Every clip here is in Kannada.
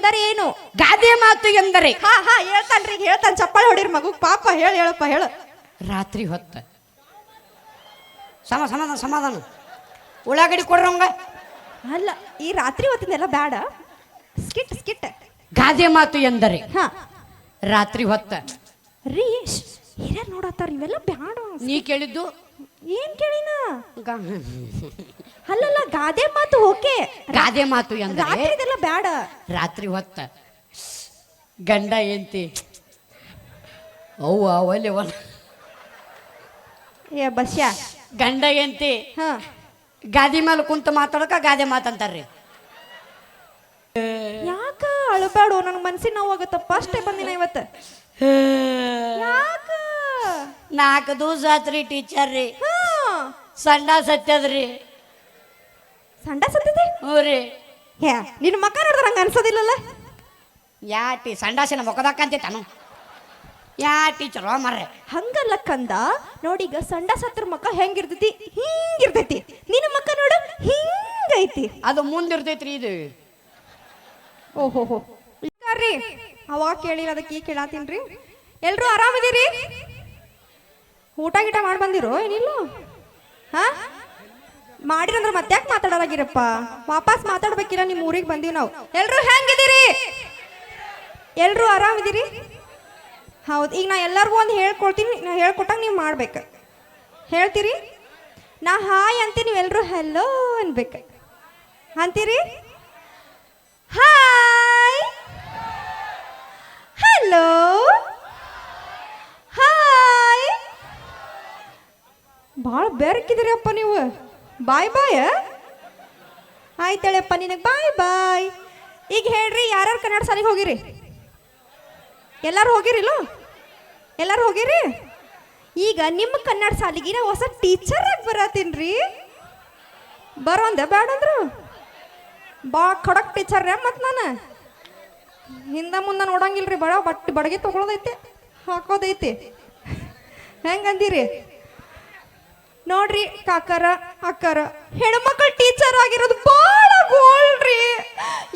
ಎಂದರೆ ಏನು? ಗಾದೆ ಮಾತು ಎಂದರೆ. ಹಾ ಹಾ ಹೇಳ್ತಾನ್ರಿ ಹೇಳ್ತಾನೆ. ಚಪ್ಪಾಳೆ ಹೊಡಿರಿ ಮಗು. ಪಾಪ ಹೇಳ ಹೇಳಪ್ಪ ಹೇಳು. ರಾತ್ರಿ ಹೊತ್ತ. ಸಮ ಸಮಾಧಾನ ಸಮಾಧಾನ. ಉಳ್ಳಾಗಡ್ಡಿ ಕೊಡ್ರಂಗ ಅಲ್ಲ ಈ ರಾತ್ರಿ ಹೊತ್ತಿನೆಲ್ಲ ಬೇಡ ಸ್ಕಿಟ್ ಸ್ಕಿಟ್. ಗಾದೆ ಮಾತು ಎಂದರೆ. ಹಾ. ರಾತ್ರಿ ಹೊತ್ತ. ರೀ ಹಿರಿಯರ್ ನೋಡತ್ತಾರ ಇವೆಲ್ಲ ಬ್ಯಾಡ. ನೀ ಕೇಳಿದ್ದು? ಏನ್ ಕೇಳಿನ? ಗಾ- ಅಲ್ಲಲ್ಲ ಗಾದೆ ಮಾತು ಓಕೆ. ಗಾದೆ ಮಾತು ಎಂದರೆ? ಇದೆಲ್ಲ ಬೇಡ ರಾತ್ರಿ ಹೊತ್ತ. ಗಂಡ ಎಂತಿ ಅವ್ವ ಒಲೆ ಒಲ. ಏ ಬಸ್ಯ. ಗಂಡ ಎಂತಿ ಹಾ. ಗಾದಿ ಮೇಲೆ ಕುಂತ ಮಾತಾಡಕ ಗಾದೆ ಮಾತಂತಾರ್ರಿ. ಯಾಕ ಅಳಬೇಡು ನನ್ ಮನ್ಸಿನ ನೋವಾಗತ್ತ ಫಸ್ಟ್ ಬಂದಿನ ಇವತ್ತ. ಯಾಕ? ನಾಲ್ಕು ದಿವಸ ಆತ್ರಿ ಟೀಚರ್ ರೀ. ಹಾ. ಸಂಡ ಸತ್ಯದ್ರಿ ಸಂಡ ಸತ್ತಿದೆ ಹ್ಞೂ ರೀ ಹೇ ನಿನ್ನ ಮಕ್ಕ ನೋಡಿದ್ರೆ ಹಂಗ ಅನ್ಸೋದಿಲ್ಲಲ್ಲ? ಯಾಟಿ ಸಂಡಾಸಿನ ಮುಖದಕ್ಕಂತೆ ತಾನು ಯಾ ಚಲೋ ಮರ್ರೆ. ಹಂಗಲ್ಲ ಕಂದ ನೋಡಿ ಈಗ ಸಂಡ ಸತ್ರ ಮಕ್ಕ ಹೆಂಗಿರ್ತೈತಿ? ಹಿಂಗಿರ್ತೈತಿ. ನಿನ್ನ ಮಕ್ಕ ನೋಡು ಹಿಂಗೈತಿ. ಅದು ಮುಂದಿರ್ತೈತ್ರಿ ಇದು. ಓಹೋ ಹೋ ರೀ ಅವಾಗ ಕೇಳಿಲ್ಲ ಅದಕ್ಕೆ ಈಗ ಕೇಳಾತೀನ್ರಿ. ಎಲ್ರು ಆರಾಮಿದ್ದೀರಿ ಊಟ ಗೀಟ ಮಾಡಿ ಬಂದಿರೋ? ಏನಿಲ್ಲ? ಹಾ? ಮಾಡಿರಂದ್ರೆ ಮತ್ತೆ ಯಾಕೆ ಮಾತಾಡೋದಾಗಿರಪ್ಪ ವಾಪಸ್ ಮಾತಾಡ್ಬೇಕಿರ ನಿಮ್ಮ ಊರಿಗೆ ಬಂದೀವಿ ನಾವು. ಎಲ್ರು ಹೆಂಗಿದ್ದೀರಿ? ಎಲ್ರು ಆರಾಮಿದ್ದೀರಿ? ಹೌದು, ಈಗ ನಾ ಎಲ್ಲರಿಗೂ ಒಂದು ಹೇಳ್ಕೊಡ್ತೀನಿ, ನಾ ಹೇಳ್ಕೊಟ್ಟಾಗ ನೀವು ಮಾಡ್ಬೇಕು. ಹೇಳ್ತೀರಿ? ನಾ ಹಾಯ್ ಅಂತೀನಿ ನೀವೆಲ್ಲರೂ ಹೆಲೋ ಅನ್ಬೇಕು. ಅಂತೀರಿ? ಹಾಯ್! Hello hi! ಭಾಳ ಬೆರಕಿದ್ದೀರಪ್ಪ ನೀವು. ಬಾಯ್ ಬಾಯ್ ಆಯ್ತಳೆಪ್ಪ ನಿನಗೆ ಬಾಯ್ ಬಾಯ್ ಈಗ ಹೇಳ್ರಿ, ಯಾರ್ಯಾರು ಕನ್ನಡ ಶಾಲೆಗೆ ಹೋಗಿರಿ? ಎಲ್ಲರೂ ಹೋಗಿರಿಲೋ ಎಲ್ಲರೂ ಹೋಗಿರಿ? ಈಗ ನಿಮ್ಮ ಕನ್ನಡ ಸಾಲಿಗೆ ನಾ ಹೊಸ ಟೀಚರ್ ಆಗಿ ಬರತ್ತೀನಿ ರೀ ಬರೋಂದೆ ಬೇಡಂದ್ರು ಬಾ ಖಡಕ್ ಟೀಚರ್ ರೀ ಮತ್ತು ನಾನು. ಹಿಂದೆ ಮುಂದೆ ನೋಡಂಗಿಲ್ರಿ, ಬಡ ಬಟ್ ಬಡಗಿ ತೊಗೊಳೋದೈತಿ, ಹಾಕೋದೈತಿ. ಹೆಂಗಂದಿರಿ ನೋಡ್ರಿ ಕಾಕರ, ಅಕ್ಕರ, ಹೆಣ್ಮಕ್ಳು ಟೀಚರ್ ಆಗಿರೋದು ಬಹಳ ಗೋಲ್ರಿ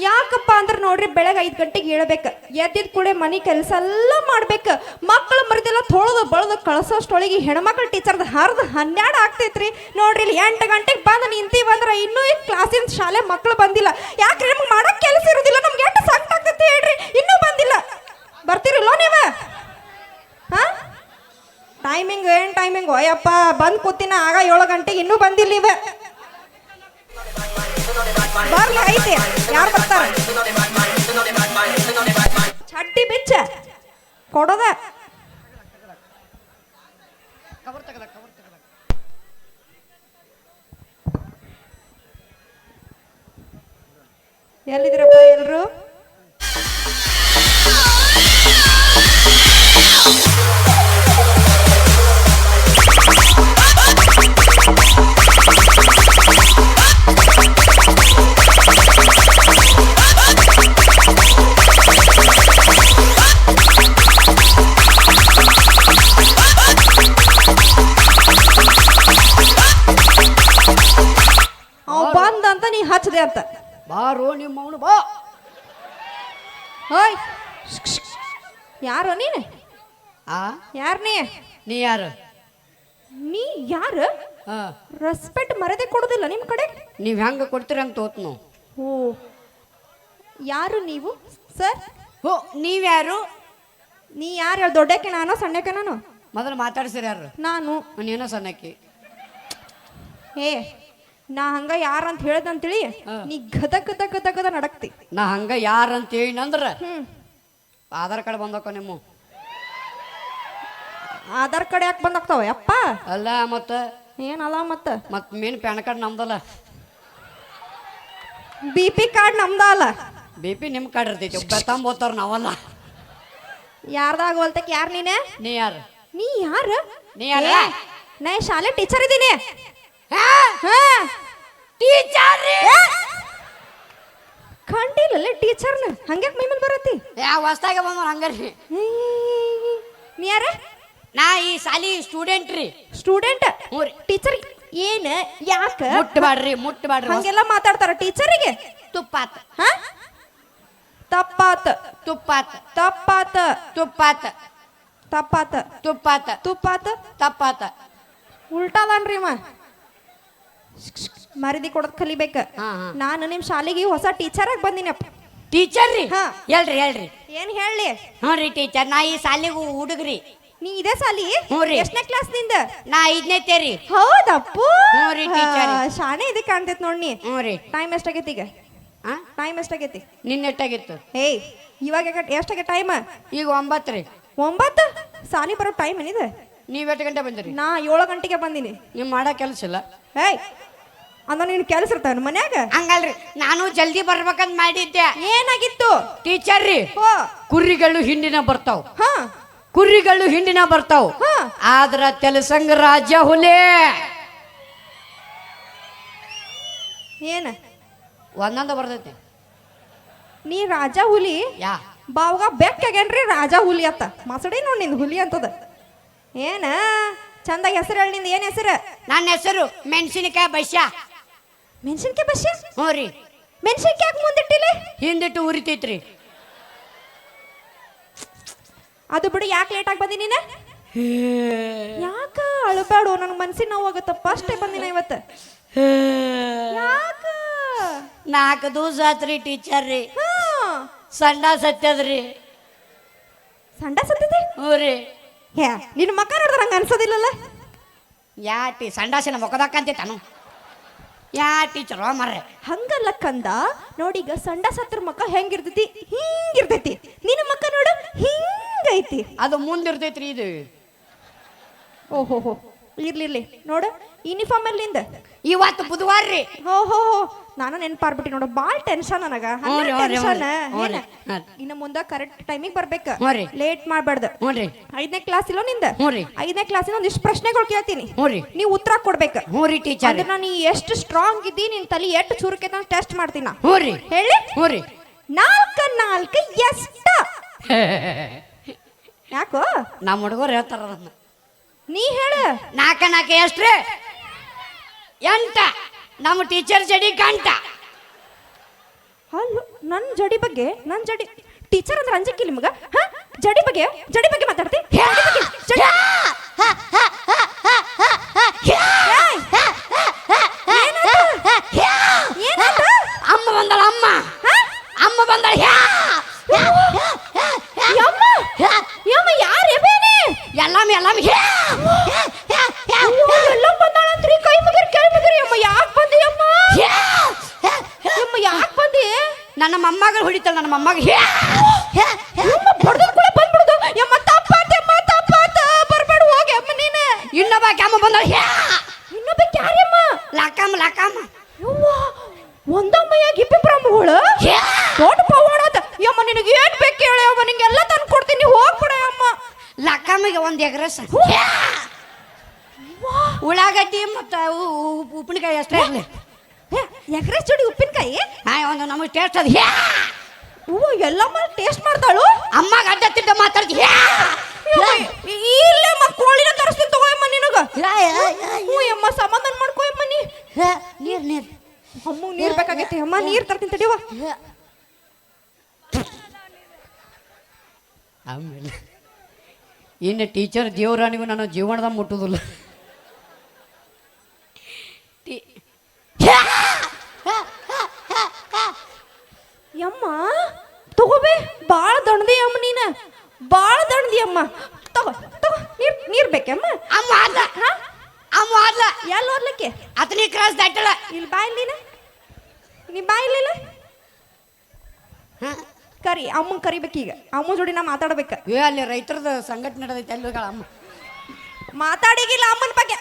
ಯಾಕಪ್ಪ ಅಂದ್ರೆ ನೋಡ್ರಿ ಬೆಳಗ್ಗೆ ಐದು ಗಂಟೆಗೆ ಹೇಳ್ಬೇಕು ಎದ್ದಿದ ಕೂಡಲೇ ಮನೆ ಕೆಲಸ ಎಲ್ಲ ಮಾಡ್ಬೇಕು. ಮಕ್ಕಳು ಮರಿದೆಲ್ಲ, ತೊಳೆದು ಬಳದು ಕಳ್ಸೋಷ್ಟೊಳಗೆ ಹೆಣ್ಮಕ್ಳು ಟೀಚರ್ದು ಹರಿದು ಹನ್ನೆರಡು ಆಗ್ತೈತ್ರಿ. ನೋಡ್ರಿ ಇಲ್ಲಿ ಎಂಟು ಗಂಟೆಗೆ ಬಂದು ನಿಂತೀವಿ ಅಂದ್ರೆ ಇನ್ನೂ ಈ ಕ್ಲಾಸಿನ ಶಾಲೆ ಮಕ್ಕಳು ಬಂದಿಲ್ಲ. ಯಾಕ್ರಿ ನಮ್ಗೆ ಮಾಡೋಕೆ ಕೆಲಸ ಇರೋದಿಲ್ಲ, ನಮ್ಗೆ ಎಂಟು ಸಂಕಟ ಆಗ್ತೈತಿ ಹೇಳ್ರಿ, ಇನ್ನೂ ಬಂದಿಲ್ಲ. ಬರ್ತೀರಿಲ್ಲ ನೀವು? ಟೈಮಿಂಗ್ ಏನು ಟೈಮಿಂಗ್ ಅಯ್ಯಪ್ಪ ಬಂದ್ ಕೂತಿನ ಆಗ ಏಳು ಗಂಟೆಗೆ ಇನ್ನೂ ಬಂದಿಲ್ಲ ಇವ. ಬರ್ಲಿ, ಐತೆ. ಯಾರು ಬರ್ತಾರ? ಚಡ್ಡಿ ಬಿಚ್ಚ. ಕೊಡೋದ. ಎಲ್ಲಿದ್ರಪ್ಪ ಎಲ್ರು? ಬಂದ ಅಂತ ನೀ ಹಚ್ಚದೆ ಅಂತ. ಬಾರೋ ನಿಮ್ಮ ಅವನು ಬಾ. ಹೋಯ್ ಯಾರು ನೀನು? ಆ? ಯಾರು ನೀ? ನೀ ಯಾರು? ನೀ ಯಾರು? ಹಾ ರೆಸ್ಪೆಕ್ಟ್ ಮರದೆ ಕೊಡೋದಿಲ್ಲ ನಿಮ್ಮ ಕಡೆ? ನೀವು ಹೆಂಗೆ ಕೊಡ್ತೀರಿ ಅಂತ ತೋತ್ ನಾವು ಓ. ಯಾರು ನೀವು? ಸರ್? ಹೋ ನೀವ್ಯಾರು? ನೀ ಯಾರು ಹೇಳಿ ದೊಡ್ಡಕ್ಕೆ ನಾನು ಸಣ್ಣಕ್ಕೆ ನಾನು? ಮೊದಲು ಮಾತಾಡ್ಸಿರ ಯಾರು? ನಾನು. ನೀನು ಸಣ್ಣಕ್ಕೆ. ಏ ನಾ ಹಂಗ ಯಾರು ಅಂತ ಹೇಳ್ದಂತೇಳಿ. ನೀ ಗದ ಗದ ಗದ ಗದ ನಡಕ್ತಿ. ನಾ ಹಂಗ ಯಾರು ಅಂತ ಹೇಳಿನಂದ್ರ ಆಧಾರ್ ಕಾರ್ಡ್ ಬಂದಕ್ಕ ನಿಮ್ಮ. ಆಧಾರ್ ಕಾರ್ಡ್ ಯಾಕೆ ಬಂದಾಗ್ತಾವ ಅಪ್ಪ ಅಲ್ಲ ಮತ್ತ? ಏನಲ್ಲ ಮತ್ತ? ಮತ್ ಮೇನ್ ಪ್ಯಾನ್ ಕಾರ್ಡ್ ನಮ್ದಲ್ಲ. ಬಿ ಪಿ ಕಾರ್ಡ್ ನಮ್ದ ಅಲ್ಲ. ಬಿ ಪಿ ನಿಮ್ ಕಾರ್ಡ್ ಇರ್ತೈತಿ ಒಬ್ಬ ತಂಬೋತಾರ ನಾವಲ್ಲ. ಯಾರ್ದಾಗ ಹೋಲ್ತಕ್ ಯಾರು ನೀನೆ? ನೀ ಯಾರು? ನೀ ಯಾರ? ನೀ ಯಾರ? ನಾ ಈ ಶಾಲೆ ಟೀಚರ್ ಇದ್ದೀನಿ ಟೀಚರ್ ಕಂಡಿಲ್ಲಲ್ಲ ಟೀಚರ್ನ ಹಂಗ್ಯಾಕ್ ಮೈ ಮೇಲೆ ಬರತ್ತಿ? ಯಾವ ಹೊಸ್ದಾಗ ಬಂದ ಹಂಗಾರಿ. ನೀ ಯಾರ? ನಾ ಈ ಶಾಲಿ ಸ್ಟೂಡೆಂಟ್ ರೀ. ಸ್ಟೂಡೆಂಟ್ ಹ್ಞೂ ರೀ. ಟೀಚರ್ ಏನ್ ಯಾಕ? ಮುಟ್ಟಬಾಡ್ರಿ ಮುಟ್ಟಬಾಡ್ರಿ ಹಂಗೆಲ್ಲ ಮಾತಾಡ್ತಾರ ಟೀಚರಿಗೆ? ತುಪ್ಪಾತ. ಹ? ತಪ್ಪಾತ. ತುಪ್ಪಾತ. ತಪ್ಪಾತ. ತುಪ್ಪಾತ. ತಪ್ಪಾತ. ತುಪ್ಪಾತ. ತುಪ್ಪಾತ. ತಪ್ಪಾತ. ಉಲ್ಟಾದನ್ರಿ ಇವ. ಮರದಿ ಕೊಡೋದ್ ಕಲಿಬೇಕ. ನಾನು ನಿಮ್ ಶಾಲೆಗೆ ಹೊಸ ಟೀಚರ್ ಆಗಿ ಬಂದಿನ ಟೀಚರ್ ರೀ ಹಾ. ಹೇಳ್ರಿ ಹೇಳ್ರಿ. ಏನ್ ಹೇಳಿ ಹ್ಞೂ ರೀ ಟೀಚರ್ ನಾ ಈ ಶಾಲೆಗೂ ಹುಡುಗ್ರಿ. ನೀ ಇದೇ ಸಾಲಿ ಹ್ಞೂ ರೀ. ಎಷ್ಟನೇ ಕ್ಲಾಸ್ನಿಂದ? ನಾ ಐದನೇ ತೇರಿ ಹೌದಪ್ಪು? ಹ್ಞೂ ರೀ, teacher. ಹಾ, ಶಾಣೆ ಇದಕ್ಕೆ ಕಾಣ್ತೈತ್ ನೋಡ್ನಿ ಹ್ಞೂ ರೀ. ಟೈಮ್ ಎಷ್ಟಾಗೈತಿ ಈಗ? ಹಾ ಟೈಮ್ ಎಷ್ಟಾಗೈತಿ? ನಿನ್ನೆಟ್ಟಾಗಿತ್ತು ಏಯ್ ಇವಾಗ ಎಷ್ಟಾಗೈತಿ ಟೈಮ್ ಈಗ ಒಂಬತ್ತು ರೀ. ಒಂಬತ್ತು? ಸಾಲಿ ಬರೋ ಟೈಮ್ ಏನಿದೆ? ನೀವು ಎಷ್ಟು ಗಂಟೆ ಬಂದಿರಿ? ನಾ ಏಳು ಗಂಟೆಗೆ ಬಂದಿನಿ. ನೀವು ಮಾಡೋ ಕೆಲಸ ಇಲ್ಲ. ಏಯ್ ಅಂದ ನೀನು ಕೆಲಸ ಇರ್ತಾವ ಮನ್ಯಾಗ? ಹಂಗಲ್ರಿ ನಾನು ಜಲ್ದಿ ಬರ್ಬೇಕಂತ ಮಾಡಿದ್ದೆ. ಏನಾಗಿತ್ತು? ಟೀಚರ್ ರೀ ಹೋ. ಕುರಿಗಳು ಹಿಂಡಿನ ಬರ್ತಾವ್. ಹಾ. ಕುರಿಗಳು ಹಿಂಡಿನ ಬರ್ತಾವ್. ಆದ್ರ ತೆಲಸಂಗ ರಾಜ ಹುಲಿ. ಏನ? ಒಂದೊಂದು ಬರ್ತೈತಿ. ನೀ ರಾಜ ಹುಲಿ? ಯಾ. ಬಾವಾಗ ಬೆಕ್ಕಾಗೇನ್ರಿ ರಾಜ ಹುಲಿ ಅತ್ತ? ಮಸಡಿ ನೋಡಿ ನಿಂದು ಹುಲಿ ಅಂತದ. ಏನ? ಚಂದ ಹೆಸರು ಹೇಳಿ ನಿಂದ ಏನ್ ಹೆಸರು? ನನ್ನ ಹೆಸರು ಮೆಣಸಿನಕಾಯಿ ಬಸ್ಯ ಮೆಣಸಿನ್ಕಾಯಿ ಬಸ್ಯ ಹ್ಞೂ ರೀ. ಮೆಣಸಿನ್ಕಾಯಿ ಯಾಕೆ ಮುಂದಿಟ್ಟಿಲ್ಲ ಹಿಂದಿಟ್ಟು ಉರಿತೈತ್ರಿ. ಅದು ಬಿಡು ಯಾಕೆ ಲೇಟ್ ಆಗಿ ಬಂದಿ ನೀನ? ಯಾಕ ಅಳಬೇಡು ನನ್ ಮನ್ಸಿನ ನೋವಾಗತ್ತ ಫಸ್ಟ್ ಬಂದಿನ ಇವತ್ತು. ಯಾಕ? ನಾಲ್ಕು ದಿವಸ ಆತ್ರಿ ಟೀಚರ್ ರೀ. ಹಾ. ಸಂಡ ಸತ್ಯದ್ರಿ. ಸಂಡ ಸತ್ತಿದೆ ಹ್ಞೂ ರೀ. ಹೇ ನಿನ್ನ ಮಕ್ಕ ನೋಡಿದ್ರೆ ನಂಗೆ ಅನ್ಸೋದಿಲ್ಲಲ್ಲ? ಯಾಟಿ ಸಂಡಾಸಿನ ಸಂಡಾಸಿನ ಮುಖದಕ್ಕಂತಿತ್ತಾನು ಯಾ ಟೀಚರ್ ಮರ್ರೆ. ಹಂಗಲ್ಲ ಕಂದ ನೋಡೀಗ ಸಂಡ ಸತ್ರ ಮಕ್ಕ ಹೆಂಗಿರ್ತೈತಿ? ಹಿಂಗಿರ್ತೈತಿ. ನಿನ್ನ ಮಕ್ಕ ನೋಡು ಹಿಂಗೈತಿ. ಅದು ಮುಂದಿರ್ತೈತ್ರಿ ಇದು. ಓಹೋ ಹೋ ಇರ್ಲಿ ಇರ್ಲಿ. ನೋಡು ಯೂನಿಫಾರ್ಮ್ ಅಲ್ಲಿಂದ ಇವತ್ತು ಬುಧವಾರ ರೀ ಓಹೋ ನಾನು ನೆನ್ಪಾರ್ಬಿಟ್ಟಿ ನೋಡು ಭಾಳ ಟೆನ್ಷನ್ ನನಗ. ಇನ್ನ ಟೆನ್ಷನ್. ಇನ್ನು ಮುಂದೆ ಕರೆಕ್ಟ್ ಟೈಮಿಗ್ ಬರ್ಬೇಕು. ಲೇಟ್ ಮಾಡ್ಬಾರ್ದು. ಐದನೇ ಕ್ಲಾಸ್ ಇಲ್ಲೋ ನಿಂದ? ಐದನೇ ಕ್ಲಾಸ್ ಕ್ಲಾಸಿನ ಒಂದಿಷ್ಟು ಪ್ರಶ್ನೆಗಳು ಕೇಳ್ತೀನಿ. ನೀವು ಉತ್ತರ ಕೊಡ್ಬೇಕು. ಟೀಚರ್ ಅದನ್ನ ನೀ ಎಷ್ಟು ಸ್ಟ್ರಾಂಗ್ ಇದ್ದಿ ನಿನ್ ತಲೆ ಎಷ್ಟು ಚುರುಕೆ ನಾನು ಟೆಸ್ಟ್ ಮಾಡ್ತೀನಿ. ಹೋರಿ ಹೇಳಿ? ಹೋರಿ ನಾಲ್ಕ ನಾಲ್ಕ ಎಷ್ಟ? ಯಾಕೋ? ನಮ್ಮ ಹುಡುಗರು ಹೇಳ್ತಾರ ನೀ ಹೇಳ. ನಾಲ್ಕ ನಾಲ್ಕ ಎಷ್ಟ್ರಿ ಎಂಟ. ನಮ್ಮ ಟೀಚರ್ ಜಡಿ ಗಂಟ ಹಲೋ ನನ್ನ ಜಡಿ ಬಗ್ಗೆ ನನ್ನ ಜಡಿ ಟೀಚರ್ ಅಂದ್ರೆ ಅಂಜಿಕ್ಕಿ ನಿಮ್ಗ ಹಾ ಜಡಿ ಬಗ್ಗೆ ಜಡಿ ಬಗ್ಗೆ ಮಾತಾಡ್ತಿ ಜಡಿ ಬಗ್ಗೆ, ಜಡಿ. ಏಯ್! ಏನಾತು? ಏನಾತು? ಅಮ್ಮ ಬಂದಳ ಅಮ್ಮ ಹಾ? ಅಮ್ಮ ಬಂದಳ ಹ್ಯಾ ಯಮ್ಮ! ಯಮ್ಮ, ಯಾರೇ ಬೇನೆ? ಎಲ್ಲಾಮ ಎಲ್ಲಾಮ ಹ್ಯಾ ಅಯ್ಯೋ, ಎಲ್ಲ ಬಂದಾಳಂತ್ರಿ, ಕೈ ಮುಗಿರಿ, ಕೈ ಮುಗಿರಿ. ಯಮ್ಮ, ಯಾಕ್ ಬಂದಿ ಯಮ್ಮ? ಯಮ್ಮ, ಯಾಕ್ ಬಂದಿ? ನನ್ನ ಮೊಮ್ಮಗಳು ಹೊಡಿತಾಳ ಹೇ ಯಮ್ಮ, ಬಡ್ದು ಕೂಡ ಬಂದ್ಬಿಡ್ದು. ಯಮ್ಮ, ತಪ್ಪ ಯಮ್ಮ, ತಪ್ಪಾತ್. ಬರ್ಬೇಡ, ಹೋಗ್ ಯಮ್ಮ ನೀನು. ಇನ್ನೊಬ್ಬ ಅಮ್ಮ ಬಂದಳ ಹ್ಯಾ ಇನ್ನೊಬ್ಬಾಕಿ ಯಾರ್ಯಮ್ಮ? ಲಕ್ಕಮ್ಮ ಲಕ್ಕಮ್ಮ ಯವ್ವ, ಒಂದಮ್ಮಯ್ಯಾಗ ಇಬ್ಬಿಬ್ರಮ್ಮಗಳು ಹ್ಯಾ ದೊಡ್ಡ ಪವಾಡ ಆತ. ಯಮ್ಮ ನಿನಗೆ ಏನ್ ಬೇಕು ಹೇಳಿ ಯವ್ವ ನಿಂಗೆಲ್ಲ ತಂದು ಕೊಡ್ತೀನಿ ಹೋಗ್ಬಿಡ ಅಮ್ಮ ಲಕ್ಕಮ್ಮಿಗೆ ಒಂದು ಎಗ್ರೆಸ್ ಉಳ್ಳಾಗಡ್ಡಿ ಮತ್ತು ಉಪ್ಪಿನಕಾಯಿ ಅಷ್ಟೇ ಇರಲಿ ಎಗ್ರೆಸ್ ಜೋಡಿ ಉಪ್ಪಿನಕಾಯಿ ಹಾ ಒಂದು ನಮಗೆ ಟೇಸ್ಟ್ ಅದು ಹ್ಯಾ ಹೂವ ಎಲ್ಲಮ್ಮ ಟೇಸ್ಟ್ ಮಾಡ್ತಾಳು? ಅಮ್ಮ ಅಡ್ಡ ತಿಡ್ಡ ಮಾತಾಡ್ತಿ. ಇಲ್ಲೇ ಅಮ್ಮ ಕೋಳಿನ ತರಿಸ್ತೀನಿ ತಗೋಯಮ್ಮ ನಿನಗ. ಹ್ಞೂ ಅಮ್ಮ ಸಮಾಧಾನ ಮಾಡ್ಕೋಯಮ್ಮ ನೀ. ನೀರು ನೀರು. ಅಮ್ಮ ನೀರ್ ಬೇಕಾಗೈತಿ. ಅಮ್ಮ ನೀರ್ ತರ್ತೀನಿ ತಡಿವ ಆಮೇಲೆ ಇನ್ನು ಟೀಚರ್ ದೇವರಾಣಿಗೂ ನನ್ನ ಜೀವನದಾಗ ಮುಟ್ಟುದಿಲ್ಲ. ಯಮ್ಮ ತಗೋಬೇ ಬಾಳ ದಣದಿ ಅಮ್ಮ ನೀನ. ಬಾಳ ದಣದಿ ಅಮ್ಮ ತಗೋ ತಗೋ ನೀರ್ ನೀರ್ ಬೇಕಮ್ಮ? ಅಮ್ಮ ಆದ್ಲ ಅಮ್ಮ ಎಲ್ಲಿ ಓದ್ಲಿಕ್ಕೆ? ಅದನ್ನೇ ಕ್ರಾಸ್ ದಾಟಳ ಇಲ್ಲಿ ಬಾ ನೀನ ನೀ ಬಾ ಇಲ್ಲ ಕರಿ ಅಮ್ಮನ್ ಈಗ. ಅಮ್ಮ ಜೋಡಿ ನಾ ಮಾತಾಡ್ಬೇಕ. ಏ ಅಲ್ಲಿ ರೈತರದ ಸಂಘಟನೆ ನಡೆದೈತೆ ಅಲ್ಲಿ ಹೋಗ್ಯಾಳ ಅಮ್ಮ? ಮಾತಾಡಿಗಿಲ್ಲ ಅಮ್ಮನ ಬಗ್ಗೆ.